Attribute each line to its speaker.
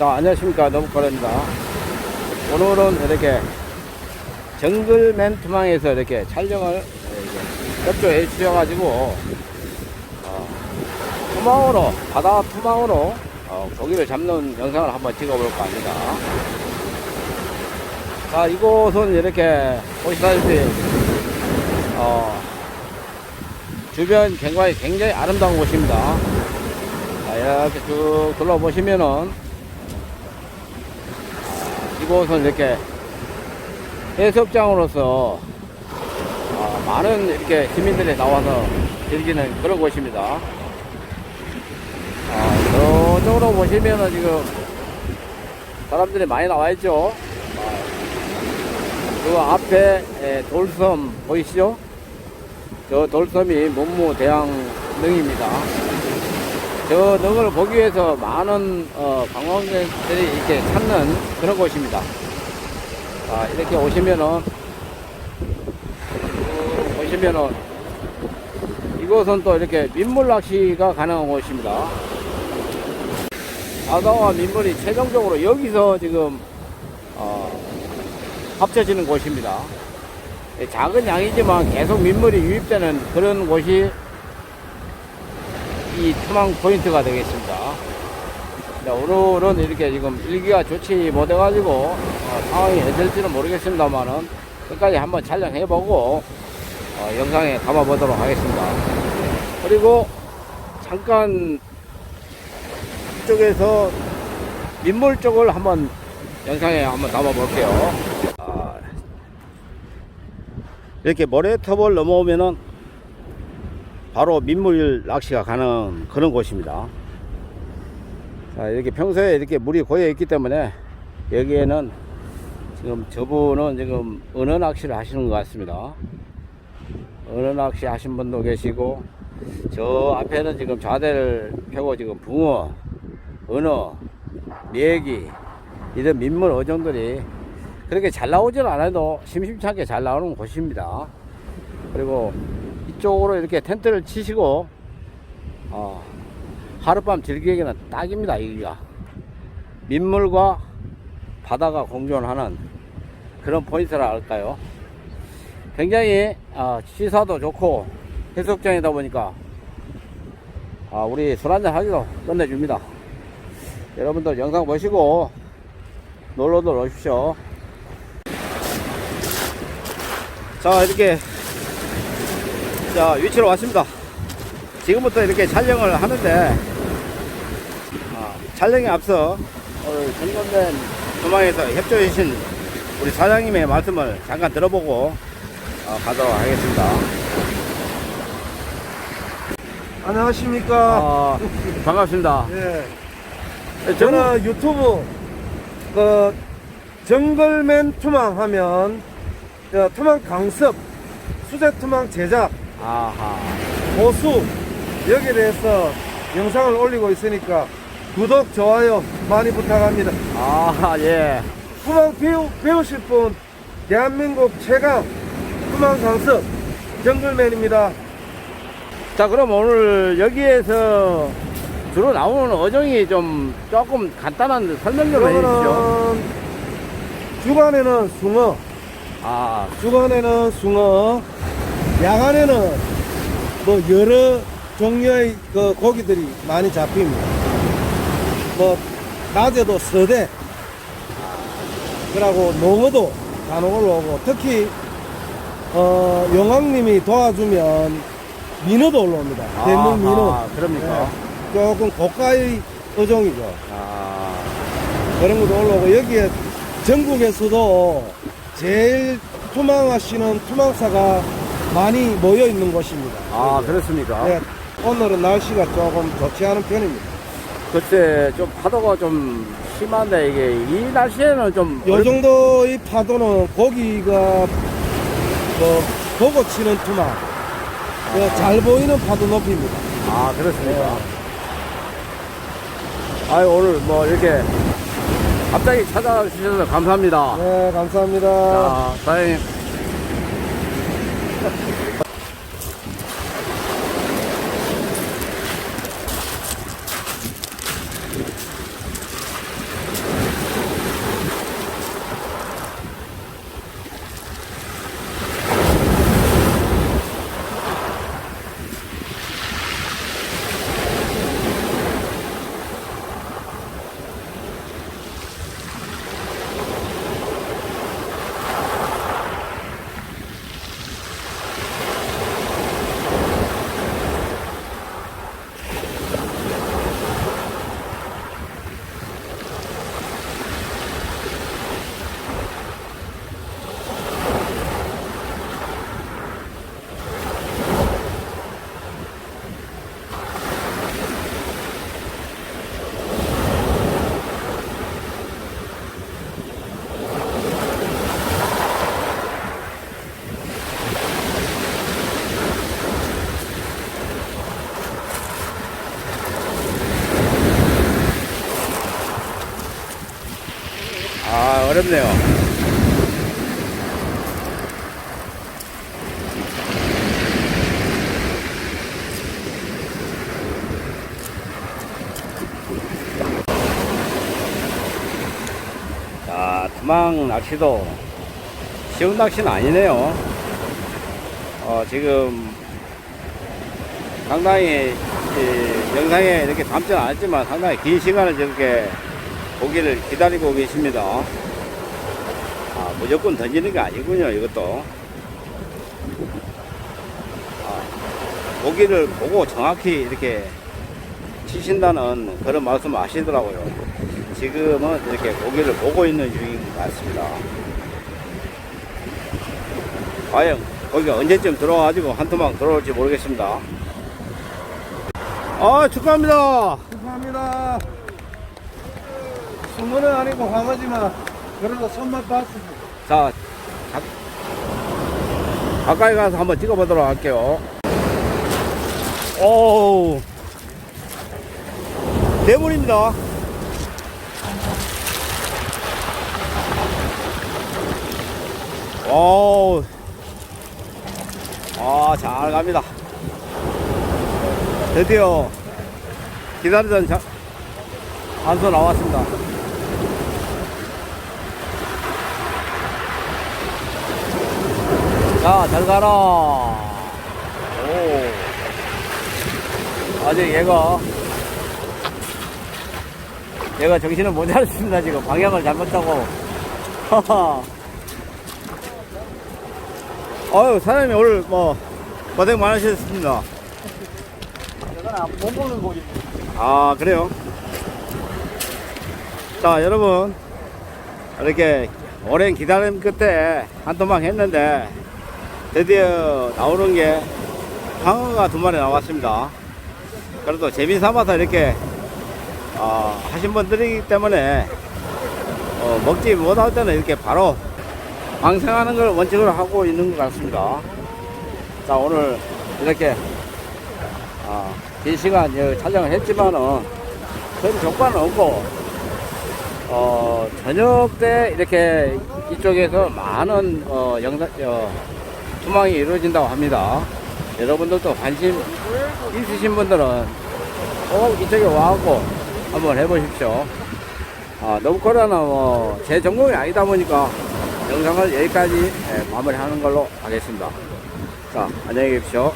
Speaker 1: 자, 안녕하십니까. 너무거입니다 오늘은 이렇게 정글맨 투망에서 이렇게 촬영을 이렇게 협조해 주셔가지고, 어, 투망으로, 바다 투망으로, 어, 고기를 잡는 영상을 한번 찍어볼까 합니다. 자, 이곳은 이렇게 보시다시피, 어, 주변 경관이 굉장히 아름다운 곳입니다. 자, 이렇게 쭉 둘러보시면은, 이곳은 이렇게 해수욕장으로서 아, 많은 이렇게 시민들이 나와서 즐기는 그런 곳입니다. 아, 저쪽으로 보시면은 지금 사람들이 많이 나와 있죠. 아, 그 앞에 에, 돌섬 보이시죠? 저 돌섬이 문무대왕릉입니다. 저 능을 보기 위해서 많은 어, 관광객들이 이렇게 찾는 그런 곳입니다. 자, 이렇게 오시면은 쭉 보시면은 이곳은 또 이렇게 민물 낚시가 가능한 곳입니다. 바다와 민물이 최종적으로 여기서 지금 어, 합쳐지는 곳입니다. 예, 작은 양이지만 계속 민물이 유입되는 그런 곳이 이 투망 포인트가 되겠습니다. 네, 오늘은 이렇게 지금 일기가 좋지 못해가지고 어, 상황이 어떨지는 모르겠습니다만은 끝까지 한번 촬영해보고 어, 영상에 담아보도록 하겠습니다. 그리고 잠깐 이쪽에서 민물 쪽을 한번 영상에 한번 담아볼게요. 아, 이렇게 모래톱을 넘어오면은 바로 민물 낚시가 가능한 그런 곳입니다. 자, 이렇게 평소에 이렇게 물이 고여 있기 때문에 여기에는 지금 저분은 지금 은어 낚시를 하시는 것 같습니다. 은어 낚시 하신 분도 계시고 저 앞에는 지금 좌대를 펴고 지금 붕어, 은어, 메기 이런 민물 어종들이 그렇게 잘 나오지는 않아도 심심찮게 잘 나오는 곳입니다. 그리고 이쪽으로 이렇게 텐트를 치시고 어, 하룻밤 즐기기는 딱입니다 여기가. 민물과 바다가 공존하는 그런 포인트라 할까요? 굉장히 어, 시사도 좋고 해수욕장이다 보니까 아, 우리 술 한잔 하기도 끝내줍니다. 여러분들 영상 보시고 놀러들 오십시오. 자 이렇게 자 위치로 왔습니다 지금부터 이렇게 촬영을 하는데 아, 촬영에 앞서 오늘 정건된 도망에서 협조해 주신 우리 사장님의 말씀을 잠깐 들어보고 어, 가도록 하겠습니다
Speaker 2: 안녕하십니까.
Speaker 1: 아, 반갑습니다
Speaker 2: 예.
Speaker 1: 정,
Speaker 2: 저는 유튜브 그 정글맨 투망 하면 어, 투망 강습, 수제 투망 제작,
Speaker 1: 아하.
Speaker 2: 보수. 여기에 대해서 영상을 올리고 있으니까 구독, 좋아요 많이 부탁합니다.
Speaker 1: 아예.
Speaker 2: 투망 배우, 배우실 분 대한민국 최강 투망 강습 정글맨입니다.
Speaker 1: 자 그럼 오늘 여기에서 주로 나오는 어종이 좀 조금 간단한 설명 좀 해주시죠.
Speaker 2: 주간에는 숭어,
Speaker 1: 아.
Speaker 2: 주간에는 숭어, 야간에는 뭐 여러 종류의 그 고기들이 많이 잡힙니다. 뭐 낮에도 서대, 그리고 농어도 간혹 올라오고 특히 어 용왕님이 도와주면 민어도 올라옵니다. 대문 민어.
Speaker 1: 아하, 그럽니까
Speaker 2: 네, 조금 고가의 어종이죠.
Speaker 1: 아
Speaker 2: 그런 것도 올라오고 여기에 전국에서도 제일 투망하시는 투망사가 많이 모여 있는 곳입니다.
Speaker 1: 아 그렇습니까?
Speaker 2: 네, 오늘은 날씨가 조금 좋지 않은 편입니다.
Speaker 1: 그때 좀 파도가 좀 심한데 이게 이 날씨에는 좀
Speaker 2: 요 정도의 파도는 고기가 뭐 보고 치는 투망, 그잘 보이는 파도 높입니다.
Speaker 1: 아 그렇습니까? 아유 오늘 뭐 이렇게 갑자기 찾아와 주셔서 감사합니다.
Speaker 2: 네, 감사합니다.
Speaker 1: 자 사장님 아, 어렵네요. 자, 투망 낚시도 쉬운 낚시는 아니네요. 어, 지금 상당히 이 영상에 이렇게 담지는 않았지만 상당히 긴 시간을 저렇게 고기를 기다리고 계십니다. 아, 무조건 던지는 게 아니군요, 이것도. 아, 고기를 보고 정확히 이렇게 치신다는 그런 말씀 하시더라고요. 지금은 이렇게 고기를 보고 있는 중인 것 같습니다. 과연 거기가 언제쯤 들어와가지고 한 토막 들어올지 모르겠습니다. 아, 축하합니다.
Speaker 2: 감사합니다. 수문은 아니고 화가지만 그래도 손맛 봤습니다.
Speaker 1: 자, 가, 가까이 가서 한번 찍어보도록 할게요. 오, 대물입니다. 오, 아, 잘 갑니다. 드디어 기다리던 자, 한수 나왔습니다. 자, 잘 가라. 오. 아직 얘가, 얘가 정신을 못 차렸습니다, 지금. 방향을 잘못 타고. 하하. 아유, 사장님 오늘 뭐, 고생 많으셨습니다.
Speaker 2: 이건 못 먹는 고기.
Speaker 1: 아, 그래요? 자, 여러분. 이렇게 오랜 기다림 끝에 한 토막 했는데, 드디어 나오는 게 황어가 두 마리 나왔습니다. 그래도 재미 삼아서 이렇게, 어, 하신 분들이기 때문에, 어, 먹지 못할 때는 이렇게 바로 방생하는 걸 원칙으로 하고 있는 것 같습니다. 자, 오늘 이렇게, 아, 긴 시간 촬영을 했지만은 큰 조건은 없고 어 저녁 때 이렇게 이쪽에서 많은 어 영상 어, 투망이 이루어진다고 합니다. 여러분들도 관심 있으신 분들은 꼭 이쪽에 와갖고 한번 해보십시오. 아, 너브코라는 뭐제 전공이 아니다 보니까 영상을 여기까지 예, 마무리하는 걸로 하겠습니다. 자, 안녕히 계십시오.